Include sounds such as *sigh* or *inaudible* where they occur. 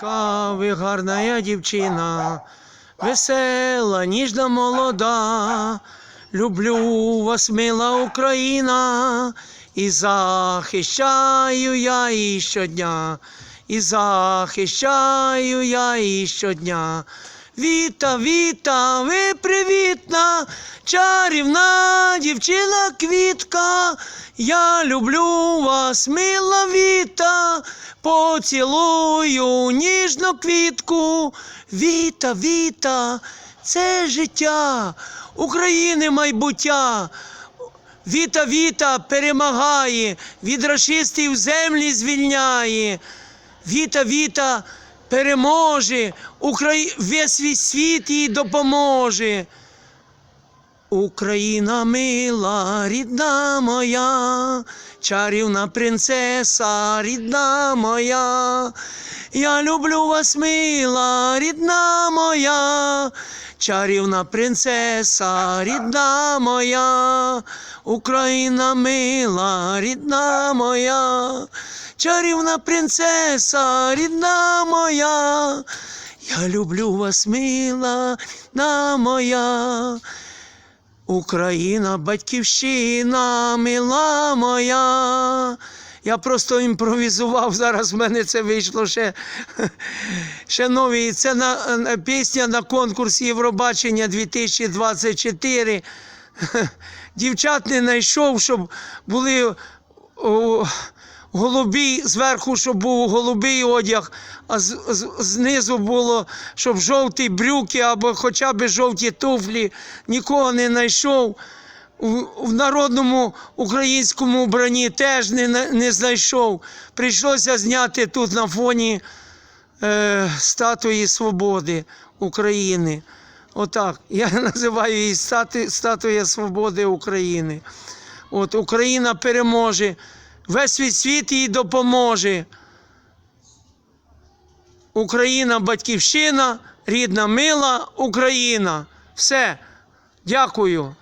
Ка ви гарна дівчина, весела, ніжна, молода. Люблю вас, мила Україна, і захищаю я її щодня, і захищаю я її щодня. Віта, віта, ви привітна, чарівна дівчина квітка. Я люблю вас, мила віта, поцілую ніжну квітку. Віта, віта, це життя, України майбуття. Віта, віта перемагає, від рашистів землі звільняє. Віта, віта переможе, Украї... весь світ їй допоможе. Україна мила, рідна моя, чарівна принцеса, рідна моя. Я люблю вас, мила, рідна моя, чарівна принцеса, рідна моя, Україна мила, рідна моя, чарівна принцеса, рідна моя. Я люблю вас, мила, на моя. Україна, батьківщина, мила моя. Я просто імпровізував, зараз в мене це вийшло ще, нові. Це на, на- пісня на конкурс Євробачення 2024. Дівчат не знайшов, щоб були о, голубі, зверху, щоб був голубий одяг, а з, з- знизу було, щоб жовті брюки або хоча б жовті туфлі. Нікого не знайшов. В народному українському вбранні теж не, не знайшов. Прийшлося зняти тут на фоні е, статуї свободи України. Отак. Я *laughs* називаю її стату, статуя свободи України. От Україна переможе. Весь світ світ їй допоможе. Україна батьківщина, рідна мила Україна. Все. Дякую.